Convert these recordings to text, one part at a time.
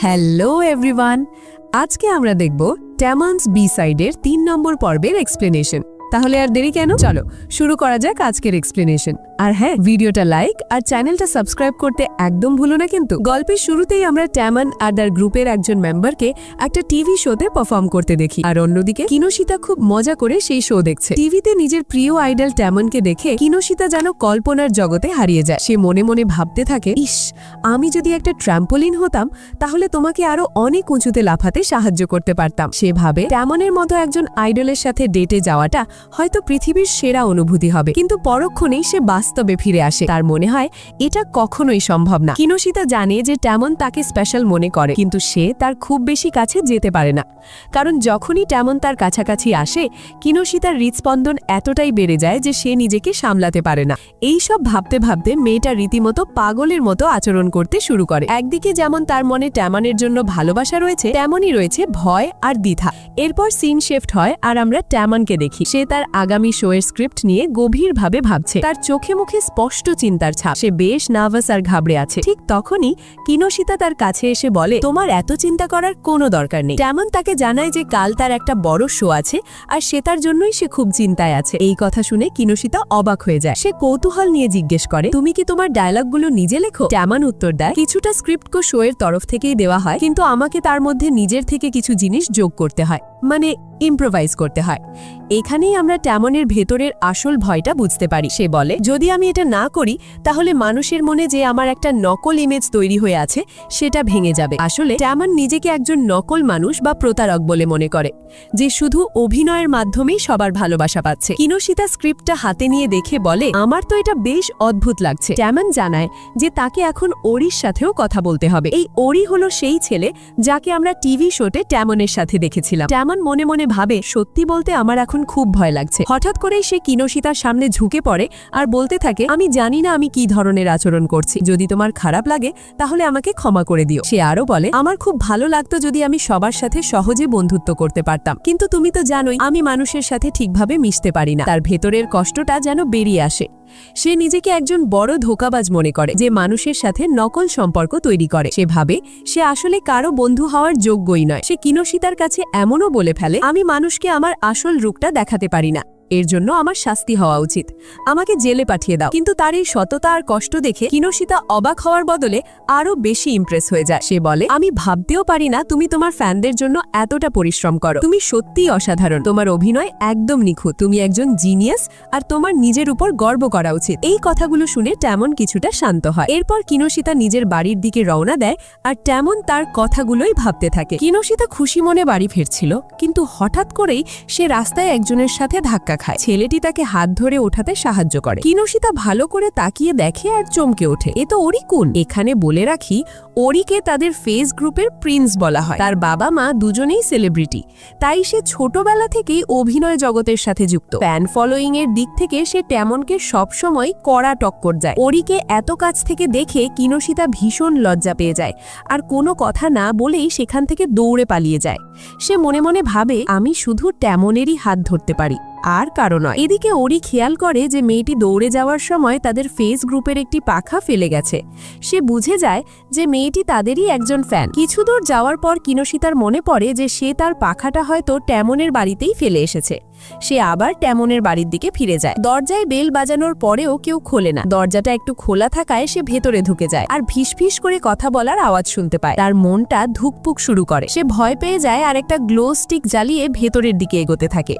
Hello everyone, আজকে আমরা দেখব ট্যামান্স বি সাইডের তিন নম্বর পর্বের এক্সপ্লেনেশন তাহলে আর দেরি কেন? চলো, শুরু করা যাক আজকের এক্সপ্লেনেশন আর হ্যাঁ ভিডিওটা লাইক আর চ্যানেলটা সাবস্ক্রাইব করতে একদম ভুলো না কিন্তু। গল্পের শুরুতেই আমরা ট্যামান আর তার গ্রুপের একজন মেম্বারকে একটা টিভি শোতে পারফর্ম করতে দেখি। আর অন্যদিকে, কিনোশিতা খুব মজা করে সেই শো দেখছে। টিভিতে নিজের প্রিয় আইডল ট্যামনকে দেখে কিনোশিতা যেন কল্পনার জগতে হারিয়ে যায়। সে মনে মনে ভাবতে থাকে, ইস, আমি যদি একটা ট্র্যাম্পোলিন হতাম, তাহলে তোমাকে আরও অনেক উঁচুতে লাফাতে সাহায্য করতে পারতাম। সে ভাবে ট্যামনের মতো একজন আইডলের সাথে ডেটে যাওয়াটা হয়তো পৃথিবীর সেরা অনুভূতি হবে। কিন্তু পরক্ষণেই সে বাস্তবে ফিরে আসে। তার মনে হয়, এটা কখনোই সম্ভব না। কিনোশিতা জানে যে ট্যামন তাকে স্পেশাল মনে করে, কিন্তু সে তার খুব বেশি কাছে যেতে পারে না। কারণ যখনই ট্যামন তার কাছাকাছি আসে, কিনোশিতার হৃদস্পন্দন এতটাই বেড়ে যায় যে সে নিজেকে সামলাতে পারে না। এই সব ভাবতে ভাবতে মেয়েটা রীতিমতো পাগলের মতো আচরণ করতে শুরু করে। একদিকে যেমন তার মনে ট্যামনের জন্য ভালোবাসা রয়েছে, তেমনই রয়েছে ভয় আর দ্বিধা। এরপর সিন শিফট হয়, আর আমরা ট্যামনকে দেখি। সে তার আগামী শোয়ের স্ক্রিপ্ট নিয়ে গভীরভাবে ভাবছে। তার চোখে মুখে স্পষ্ট চিন্তার ছাপ। সে বেশ নার্ভাস আর ঘাবড়ে আছে। ঠিক তখনই কিনোশিতা তার কাছে এসে বলে, তোমার এত চিন্তা করার কোনো দরকার নেই। তেমন তাকে জানায় যে কাল তার একটা বড় শো আছে আর সে তার জন্যই সে খুব চিন্তায় আছে। এই কথা শুনে কিনোশিতা অবাক হয়ে যায়। সে কৌতূহল নিয়ে জিজ্ঞেস করে, তুমি কি তোমার ডায়লগগুলো নিজে লেখো? ট্যামান উত্তর দেয়, কিছুটা স্ক্রিপ্ট কো শো এর তরফ থেকেই দেওয়া হয়, কিন্তু আমাকে তার মধ্যে নিজের থেকে কিছু জিনিস যোগ করতে হয়। মানে ইম্প্রোভাইজ করতে হয়। এখানেই আমরা ট্যামনের ভেতরের আসল ভয়টা বুঝতে পারি, সে বলে, যদি আমি এটা না করি, তাহলে মানুষের মনে যে আমার একটা নকল ইমেজ তৈরি হয়ে আছে, সেটা ভেঙে যাবে। আসলে ট্যামন নিজেকে একজন নকল মানুষ বা প্রতারক বলে মনে করে, যে শুধু অভিনয়ের মাধ্যমেই সবার ভালোবাসা পাচ্ছে। কিনোশিতা স্ক্রিপ্টটা হাতে নিয়ে দেখে বলে, আমার তো এটা বেশ অদ্ভুত লাগছে। ট্যামন জানায় যে তাকে এখন ওরির সাথেও কথা বলতে হবে। এই ওরি হলো সেই ছেলে, যাকে আমরা টিভি শোতে ট্যামনের সাথে দেখেছিলাম। ট্যামন মনে মনে ভাবে, সত্যি বলতে আমার এখন খুব ভয় লাগছে। হঠাৎ করেই সে কিনোশিতার সামনে ঝুঁকে পড়ে আর বলতে থাকে, আমি জানি না আমি কি ধরনের আচরণ করছি। যদি তোমার খারাপ লাগে, তাহলে আমাকে ক্ষমা করে দিও। সে আরও বলে, আমার খুব ভালো লাগতো যদি আমি সবার সাথে সহজে বন্ধুত্ব করতে পারতাম। কিন্তু তুমি তো জানোই, আমি মানুষের সাথে ঠিকভাবে মিশতে পারি না। তার ভেতরের কষ্টটা যেন বেরিয়ে আসে। সে নিজেকে একজন বড় ধোকাবাজ মনে করে, যে মানুষের সাথে নকল সম্পর্ক তৈরি করে। সে ভাবে, সে আসলে কারও বন্ধু হওয়ার যোগ্যই নয়। সে কিনসিতার কাছে এমনও বলে ফেলে, আমি মানুষকে আমার আসল রূপটা দেখাতে পারি না। এর জন্য আমার শাস্তি হওয়া উচিত। আমাকে জেলে পাঠিয়ে দাও। কিন্তু তার এই সততা আর কষ্ট দেখে কিনোশিতা অবাক হওয়ার বদলে আরও বেশি ইমপ্রেস হয়ে যায়। সে বলে, আমি ভাবতেও পারি না তুমি তোমার ফ্যানদের জন্য এতটা পরিশ্রম করো। তুমি সত্যিই অসাধারণ। তোমার অভিনয় একদম নিখুঁত। তুমি একজন জিনিয়াস আর তোমার নিজের উপর গর্ব করা উচিত। এই কথাগুলো শুনে ট্যামন কিছুটা শান্ত হয়। এরপর কিনোশিতা নিজের বাড়ির দিকে রওনা দেয় আর ট্যামন তার কথাগুলোই ভাবতে থাকে। কিনোশিতা খুশি মনে বাড়ি ফিরছিল, কিন্তু হঠাৎ করেই সে রাস্তায় একজনের সাথে ধাক্কা খায় ছেলেটি তাকে হাত ধরে ওঠাতে সাহায্য করে। কিনোশিতা ভালো করে তাকিয়ে দেখে আর চমকে ওঠে। এ তো কোন এখানে বলে রাখি ওরিকে তাদের ফেস গ্রুপের প্রিন্স বলা হয়। তার বাবা মা দুজনেই সেলিব্রিটি। তাই সে ছোটবেলা থেকেই অভিনয় জগতের সাথে যুক্ত। ফ্যান ফলোয়িং এর দিক থেকে সে তেমনকে সবসময় কড়া টক্কর যায় ওরিকে এত কাছ থেকে দেখে কিনোশিতা ভীষণ লজ্জা পেয়ে যায়। আর কোনো কথা না বলেই সেখান থেকে দৌড়ে পালিয়ে যায়। সে মনে মনে ভাবে, আমি শুধু তেমনেরই হাত ধরতে পারি। আর কারও নয়। এদিকে ওরি খেয়াল করে যে মেয়েটি দৌড়ে যাওয়ার সময় তাদের ফেস গ্রুপের একটি পাখা ফেলে গেছে। সে বুঝে যায় যে মেয়েটি তাদেরই একজন ফ্যান কিছু দূর যাওয়ার পর কিনোশিতার মনে পড়ে যে সে তার পাখাটা হয়তো ট্যামনের বাড়িতেই ফেলে এসেছে। সে আবার ট্যামনের বাড়ির দিকে ফিরে যায়। দরজায় বেল বাজানোর পরেও কেউ খোলে না। দরজাটা একটু খোলা থাকায় সে ভেতরে ঢুকে যায় আর ফিস করে কথা বলার আওয়াজ শুনতে পায়। তার মনটা ধুকপুক শুরু করে। সে ভয় পেয়ে যায় আর একটা গ্লো স্টিক জ্বালিয়ে ভেতরের দিকে এগোতে থাকে।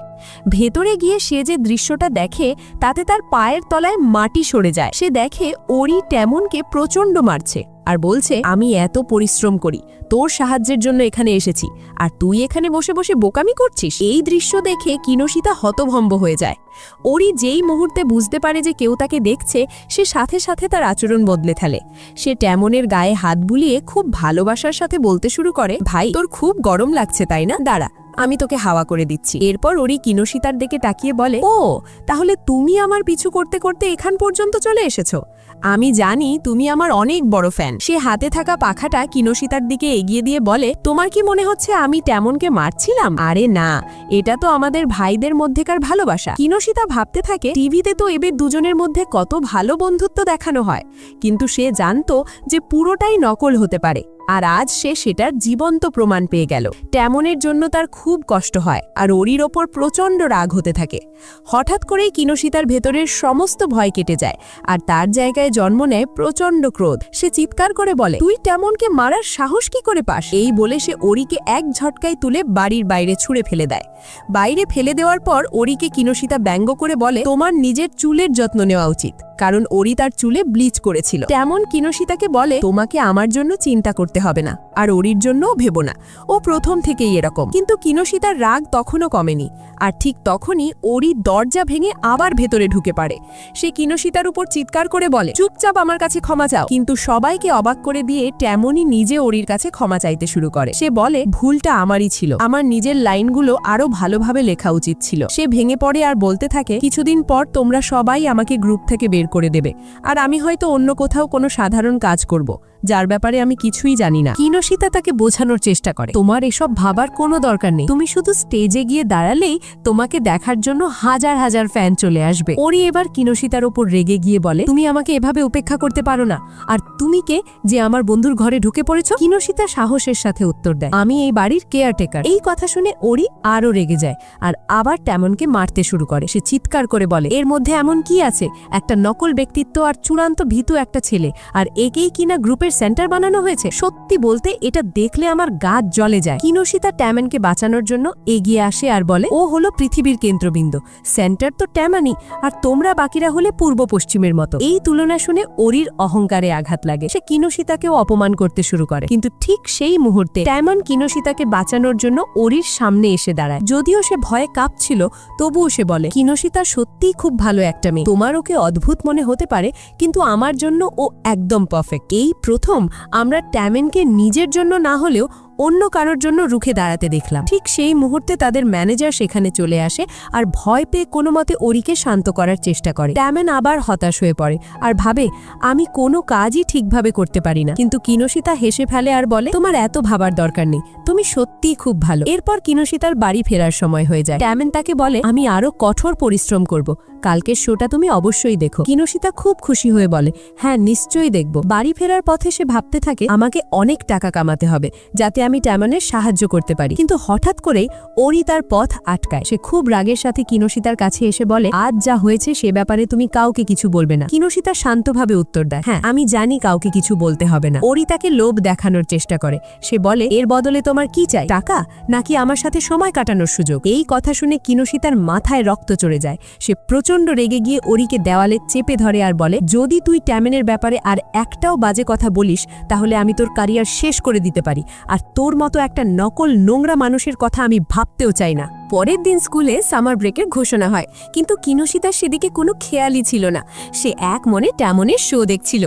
ভেতরে গিয়ে সে যে দৃশ্যটা দেখে, তাতে তার পায়ের তলায় মাটি সরে যায়। সে দেখে ওরি ট্যামনকে প্রচণ্ড মারছে। আর বলছে, আমি এত পরিশ্রম করি, তোর সাহায্যের জন্য এখানে এসেছি, আর তুই এখানে বসে বসে বোকামি করছিস? এই দৃশ্য দেখে কিনোশিতা হতভম্ব হয়ে যায়। ওরি যেই মুহূর্তে বুঝতে পারে যে কেউ তাকে দেখছে, সে সাথে সাথে তার আচরণ বদলে ফেলে। সে ট্যামনের গায়ে হাত বুলিয়ে খুব ভালোবাসার সাথে বলতে শুরু করে, ভাই, তোর খুব গরম লাগছে, তাই না? দাঁড়া আমি তোকে হাওয়া করে দিচ্ছি। এরপর ওরি কিনোশিতার দিকে তাকিয়ে বলে, ও, তাহলে তুমি আমার পিছু করতে করতে এখান পর্যন্ত চলে এসেছ? আমি জানি তুমি আমার অনেক বড় ফ্যান। সে হাতে থাকা পাখাটা কিনোশিতার দিকে এগিয়ে দিয়ে বলে, তোমার কি মনে হচ্ছে আমি তেমনকে মারছিলাম? আরে না, এটা তো আমাদের ভাইদের মধ্যেকার ভালোবাসা। কিনোশিতা ভাবতে থাকে, টিভিতে তো এবার দুজনের মধ্যে কত ভালো বন্ধুত্ব দেখানো হয়। কিন্তু সে জানতো যে পুরোটাই নকল হতে পারে। আর আজ সে সেটার জীবন্ত প্রমাণ পেয়ে গেল। ট্যামনের জন্য তার খুব কষ্ট হয় আর ওরির ওপর প্রচণ্ড রাগ হতে থাকে। হঠাৎ করেই কিনসিতার ভেতরের সমস্ত ভয় কেটে যায় আর তার জায়গায় জন্ম নেয় প্রচণ্ড ক্রোধ। সে চিৎকার করে বলে, তুই তেমনকে মারার সাহস কি করে পাস? এই বলে সে ওরিকে এক ঝটকায় তুলে বাড়ির বাইরে ছুঁড়ে ফেলে দেয়। বাইরে ফেলে দেওয়ার পর ওরিকে কিনসিতা ব্যঙ্গ করে বলে, তোমার নিজের চুলের যত্ন নেওয়া উচিত। কারণ ওরি তার চুলে ব্লিচ করেছিল। তেমন কিনসিতাকে বলে, তোমাকে আমার জন্য চিন্তা করতে হবে না, আর ওরির জন্যও ভেবো না। ও প্রথম থেকেই এরকম। কিন্তু কিনসিতার রাগ তখনও কমেনি, আর ঠিক তখনই ওরি দরজা ভেঙে আবার ভেতরে ঢুকে পারে সে কিনসিতার উপর চিৎকার করে বলে, চুপচাপ আমার কাছে ক্ষমা চাও। কিন্তু সবাইকে অবাক করে দিয়ে তেমনই নিজে ওরির কাছে ক্ষমা চাইতে শুরু করে। সে বলে, ভুলটা আমারই ছিল। আমার নিজের লাইনগুলো আরও ভালোভাবে লেখা উচিত ছিল। সে ভেঙে পড়ে আর বলতে থাকে, কিছুদিন পর তোমরা সবাই আমাকে গ্রুপ থেকে বের করে দেবে। আর আমি হয়তো অন্য কোথাও কোনো সাধারণ কাজ করব, যার ব্যাপারে আমি কিছুই জানি না। কিনসিতা তাকে বোঝানোর চেষ্টা করে। তোমার এসব ভাবার কোনো দরকার নেই। তুমি শুধু স্টেজে গিয়ে দাঁড়ালেই তোমাকে দেখার জন্য হাজার হাজার ফ্যান চলে আসবে। ওরি এবার কিনসিতার ওপর রেগে গিয়ে বলে, তুমি আমাকে এভাবে উপেক্ষা করতে পারো না। আর তুমি কে যে আমার বন্ধুর ঘরে ঢুকে পড়েছ? কিনসিতা সাহসের সাথে উত্তর দেয়, আমি এই বাড়ির কেয়ারটেকার। এই কথা শুনে ওরি আরও রেগে যায়, আর আবার তেমনকে মারতে শুরু করে। সে চিৎকার করে বলে, এর মধ্যে এমন কি আছে? একটা নকল ব্যক্তিত্ব আর চূড়ান্ত ভীতু একটা ছেলে। আর একেই কিনা গ্রুপের সেন্টার বানানো হয়েছে? সত্যি বলতে এটা দেখলে আমার গা জ্বলে যায়। কিনসিতা ট্যামেনকে বাঁচানোর জন্য এগিয়ে আসে আর বলে, ও হলো পৃথিবীর কেন্দ্রবিন্দু। সেন্টার তো ট্যামানি আর তোমরা বাকিরা হলে পূর্ব পশ্চিমের মতো। এই তুলনা শুনে ওরির অহংকারে আঘাত লাগে। সে কিনসিতাকেও অপমান করতে শুরু করে। কিন্তু ঠিক সেই মুহূর্তে ট্যামন কিনসিতাকে বাঁচানোর জন্য ওরির সামনে এসে দাঁড়ায়। যদিও সে ভয়ে কাঁপছিল, তবুও সে বলে কিনসিতা সত্যিই খুব ভালো একটা মেয়ে। তোমার ওকে অদ্ভুত মনে হতে পারে, কিন্তু আমার জন্য ও একদম পারফেক্ট এই প্রথম আমরা ট্যামেনকে নিজের জন্য না হলেও অন্য কারোর জন্য রুখে দাঁড়াতে দেখলাম। ঠিক সেই মুহূর্তে তাদের ম্যানেজার সেখানে চলে আসে আর ভয় পেয়ে কোনো মতে ওরিকে শান্ত করার চেষ্টা করে। ট্যামেন আবার হতাশ হয়ে পড়ে আর ভাবে, আমি কোনো কাজই ঠিকভাবে করতে পারি না। কিন্তু কিনসিতা হেসে ফেলে আর বলে, তোমার এত ভাবার দরকার নেই। তুমি সত্যিই খুব ভালো। এরপর কিনসিতার বাড়ি ফেরার সময় হয়ে যায়। ট্যামেন তাকে বলে, আমি আরও কঠোর পরিশ্রম করব। কালকের শোটা তুমি অবশ্যই দেখো। কিনসিতা খুব খুশি হয়ে বলে হ্যাঁ নিশ্চয়ই দেখব। বাড়ি ফেরার পথে সে ভাবতে থাকে, আমাকে অনেক টাকা কামাতে হবে, যাতে আমি ট্যামনের সাহায্য করতে পারি। কিন্তু হঠাৎ করেই ওরি তার পথ আটকায়। সে খুব রাগের সাথে কিনসিতার কাছে এসে বলে, আজ যা হয়েছে সে ব্যাপারে তুমি কাউকে কিছু বলবে না। কিনসিতা শান্তভাবে উত্তর দেয় হ্যাঁ আমি জানি কাউকে কিছু বলতে হবে না। ওরি তাকে লোভ দেখানোর চেষ্টা করে। সে বলে, এর বদলে তোমার কি চাই? টাকা? নাকি আমার সাথে সময় কাটানোর সুযোগ? এই কথা শুনে কিনসিতার মাথায় রক্ত চড়ে যায়। সে প্রচণ্ড রেগে গিয়ে ওরিকে দেওয়ালে চেপে ধরে আর বলে, যদি তুই ট্যামেনের ব্যাপারে আর একটাও বাজে কথা বলিস, তাহলে আমি তোর ক্যারিয়ার শেষ করে দিতে পারি। আর তোর মতো একটা নকল নোংরা মানুষের কথা আমি ভাবতেও চাই না। পরের দিন স্কুলে সামার ব্রেকের ঘোষণা হয়। কিন্তু কিনসিতার সেদিকে কোনো খেয়ালই ছিল না। সে এক মনে ট্যামনের শো দেখছিল।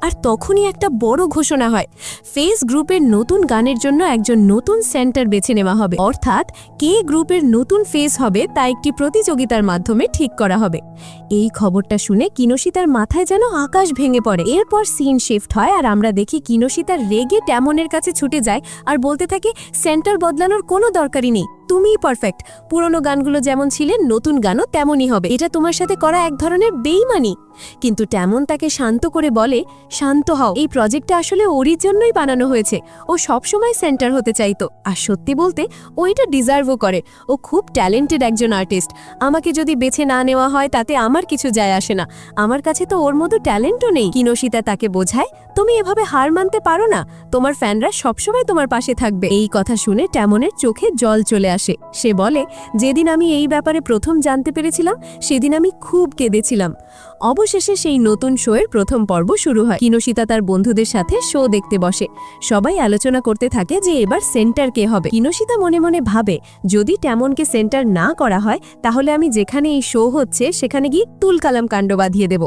আর তখনই একটা বড় ঘোষণা হয়। ফেস গ্রুপের নতুন গানের জন্য একজন নতুন সেন্টার বেছে নেওয়া হবে। অর্থাৎ কে গ্রুপের নতুন ফেস হবে তা একটি প্রতিযোগিতার মাধ্যমে ঠিক করা হবে। এই খবরটা শুনে কিনসিতার মাথায় যেন আকাশ ভেঙে পড়ে। এরপর সিন শিফট হয় আর আমরা দেখি কিনসিতার রেগে ট্যামনের কাছে ছুটে যায়। আর বলতে থাকে, সেন্টার বদলানোর কোনো দরকারই নেই। তুমিই পারফেক্ট পুরনো গানগুলো যেমন ছিলেন, নতুন গানও তেমনই হবে। এটা তোমার সাথে করা এক ধরনের বেইমানি। কিন্তু তেমন তাকে শান্ত করে বলে, শান্ত হও। এই প্রজেক্টটা আসলে ওরই জন্যই বানানো হয়েছে। ও সবসময় সেন্টার হতে চাইতো। আর সত্যি বলতে, ও এটা ডিজার্ভও করে। ও খুব ট্যালেন্টেড একজন আর্টিস্ট আমাকে যদি বেছে না নেওয়া হয়, তাতে আমার কিছু যায় আসে না। আমার কাছে তো ওর মতো ট্যালেন্টও নেই। কিনসিতা তাকে বোঝায় তুমি এভাবে হার মানতে পারো না। তোমার ফ্যানরা সবসময় তোমার পাশে থাকবে। এই কথা শুনে ট্যামনের চোখে জল চলে আসে। সে বলে, যেদিন আমি এই ব্যাপারে প্রথম জানতে পেরেছিলাম, সেদিন আমি খুব কেঁদেছিলাম। অবশেষে সেই নতুন শোয়ের প্রথম পর্ব শুরু হয়। কিনসিতা তার বন্ধুদের সাথে শো দেখতে বসে। সবাই আলোচনা করতে থাকে যে এবার সেন্টার কে হবে। কিনসিতা মনে মনে ভাবে, যদি ট্যামনকে সেন্টার না করা হয়, তাহলে আমি যেখানে এই শো হচ্ছে, সেখানে গিয়ে তুলকালাম কাণ্ড বাঁধিয়ে দেব।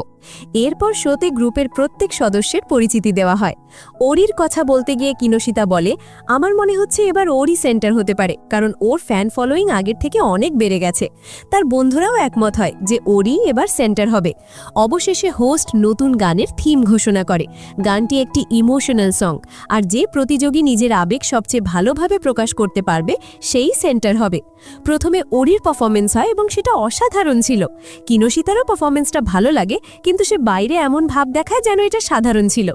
এরপর শোতে গ্রুপের প্রত্যেক সদস্যের পরিচিতি দেওয়া হয়। ওরির কথা বলতে গিয়ে কিনসিতা বলে, আমার মনে হচ্ছে এবার ওরই সেন্টার হতে পারে, কারণ ওর ফ্যান ফলোয়িং আগের থেকে অনেক বেড়ে গেছে। তার বন্ধুরাও একমত হয় যে ওরই এবার সেন্টার হবে। অবশেষে হোস্ট নতুন গানের থিম ঘোষণা করে। গানটি একটি ইমোশনাল সং, আর যে প্রতিযোগী নিজের আবেগ সবচেয়ে ভালোভাবে প্রকাশ করতে পারবে, সেই সেন্টার হবে। প্রথমে ওরির পারফরমেন্স হয় এবং সেটা অসাধারণ ছিল। কিনসিতারও পারফরমেন্সটা ভালো লাগে, কিন্তু সে বাইরে এমন ভাব দেখায় যেন এটা সাধারণ ছিল।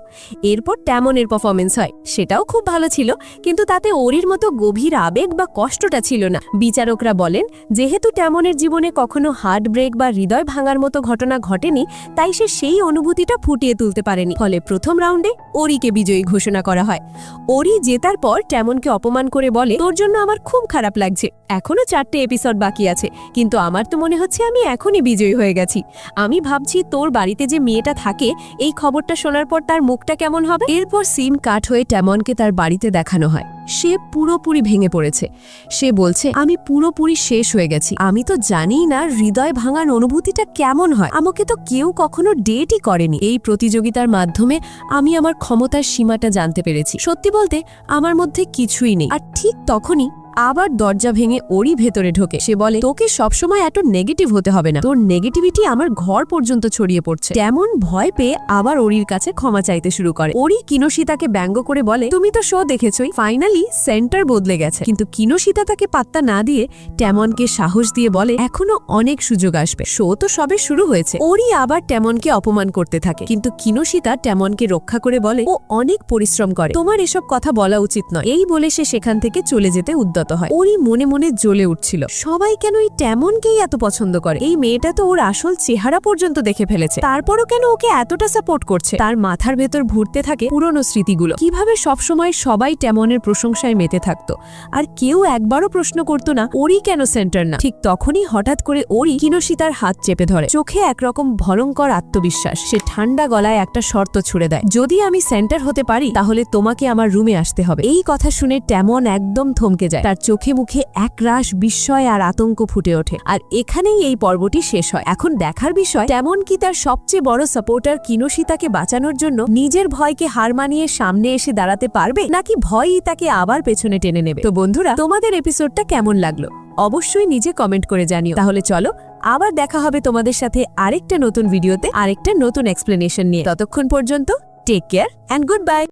এরপর তেমনের পারফরমেন্স হয়। সেটাও খুব ভালো ছিল, কিন্তু তাতে ওরির মতো গভীর আবেগ বা কষ্টটা ছিল না। বিচারকরা বলেন, যেহেতু তেমনের জীবনে কখনো হার্ট ব্রেক বা হৃদয় ভাঙার মতো ঘটনা ঘটেনি, তাই সে সেই অনুভূতিটা ফুটিয়ে তুলতে পারেনি। ফলে প্রথম রাউন্ডে ওরিকে বিজয়ী ঘোষণা করা হয়। ওরি জেতার পর তেমনকে অপমান করে বলে, তোর জন্য আমার খুব খারাপ লাগছে। এখনও চারটে এপিসোড বাকি আছে, কিন্তু আমার তো মনে হচ্ছে আমি এখনই বিজয়ী হয়ে গেছি। আমি ভাবছি তোর বাড়িতে যে মেয়েটা থাকে, এই খবরটা শোনার পর তার মুখটা কেমন হবে? এরপর সিন কাট হয়ে ট্যামনকে তার বাড়িতে দেখানো হয়। সে পুরোপুরি ভেঙে পড়েছে। সে বলছে, আমি পুরোপুরি শেষ হয়ে গেছি। আমি তো জানিই না হৃদয় ভাঙার অনুভূতিটা কেমন হয়। আমাকে তো কেউ কখনো ডেটই করেনি। এই প্রতিযোগিতার মাধ্যমে আমি আমার ক্ষমতার সীমাটা জানতে পেরেছি। সত্যি বলতে, আমার মধ্যে কিছুই নেই। আর ঠিক তখনই আবার দরজা ভেঙে ওরই ভেতরে ঢোকে। সে বলে, তোকে সবসময় এত নেগেটিভ হতে হবে না। তোর নেগেটিভিটি আমার ঘর পর্যন্ত ছড়িয়ে পড়ছে। তেমন ভয় পেয়ে আবার ওরির কাছে ক্ষমা চাইতে শুরু করে। ওরি কিনোশিতাকে ব্যঙ্গ করে বলে, তুমি তো শো দেখেছই ফাইনালি সেন্টার বদলে গেছে। কিন্তু কিনোশিতা তাকে পাত্তা না দিয়ে ট্যামনকে সাহস দিয়ে বলে, এখনও অনেক সুযোগ আসবে। শো তো সবে শুরু হয়েছে। ওরি আবার ট্যামনকে অপমান করতে থাকে। কিন্তু কিনোশিতা ট্যামনকে রক্ষা করে বলে, ও অনেক পরিশ্রম করে। তোমার এসব কথা বলা উচিত নয়। এই বলে সে সেখান থেকে চলে যেতে উদ্যত হয়। ওরই মনে মনে জ্বলে উঠছিল। সবাই কেন এই ট্যামনকেই এত পছন্দ করে? এই মেয়েটা তো ওর আসল চেহারা পর্যন্ত দেখে ফেলেছে। তারপরও কেন ওকে এতটা সাপোর্ট করছে? তার মাথার ভেতর ঘুরতে থাকে পুরনো স্মৃতিগুলো। কীভাবে সবসময় সবাই ট্যামনের প্রশংসায় মেতে থাকতো? আর কেউ একবারও প্রশ্ন করতো না, ওরই কেন সেন্টার না? ঠিক তখনই হঠাৎ করে ওরই কিনসিতার হাত চেপে ধরে। চোখে একরকম ভয়ঙ্কর আত্মবিশ্বাস। সে ঠান্ডা গলায় একটা শর্ত ছুড়ে দেয়, যদি আমি সেন্টার হতে পারি, তাহলে তোমাকে আমার রুমে আসতে হবে। এই কথা শুনে ট্যামন একদম থমকে যায়। তার চোখে মুখে একরাশ বিস্ময় আর আতঙ্ক ফুটে ওঠে। আর এখানেই এই পর্বটি শেষ হয়। এখন দেখার বিষয় তেমন কি তার সবচেয়ে বড় সাপোর্টার কিনোশিতাকে বাঁচানোর জন্য নিজের ভয়কে হার মানিয়ে সামনে এসে দাঁড়াতে পারবে, নাকি ভয়ই তাকে আবার পেছনে টেনে নেবে? তো বন্ধুরা, তোমাদের এপিসোডটা কেমন লাগল? অবশ্যই নিজে কমেন্ট করে জানিও। তাহলে চলো, আবার দেখা হবে তোমাদের সাথে আরেকটা নতুন ভিডিওতে আরেকটা নতুন এক্সপ্লেনেশন নিয়ে। ততক্ষণ পর্যন্ত take care and good bye